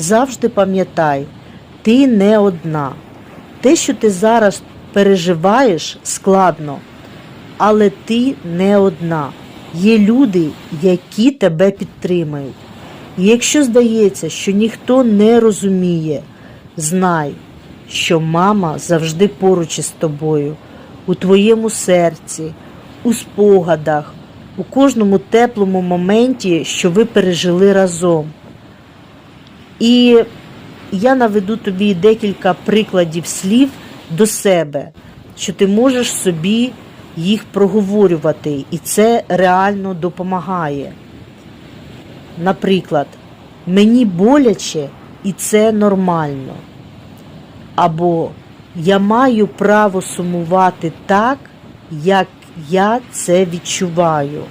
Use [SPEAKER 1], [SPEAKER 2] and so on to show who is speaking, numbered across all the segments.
[SPEAKER 1] Завжди пам'ятай, ти не одна. Те, що ти зараз переживаєш, складно, але ти не одна. Є люди, які тебе підтримають. І якщо здається, що ніхто не розуміє, знай, що мама завжди поруч із тобою, у твоєму серці, у спогадах, у кожному теплому моменті, що ви пережили разом. І я наведу тобі декілька прикладів слів до себе, що ти можеш собі їх проговорювати, і це реально допомагає. Наприклад, мені боляче і це нормально. Або я маю право сумувати так, як я це відчуваю.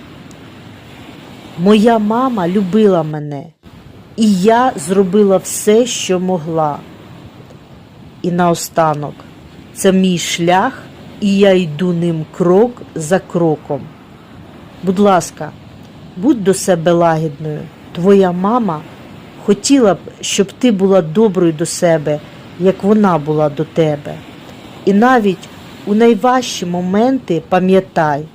[SPEAKER 1] Моя мама любила мене, і я зробила все, що могла. І наостанок, це мій шлях, і я йду ним крок за кроком. Будь ласка, будь до себе лагідною. Твоя мама хотіла б, щоб ти була доброю до себе, як вона була до тебе. І навіть у найважчі моменти пам'ятай,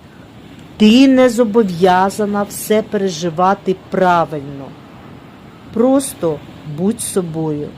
[SPEAKER 1] ти не зобов'язана все переживати правильно. Просто будь собою.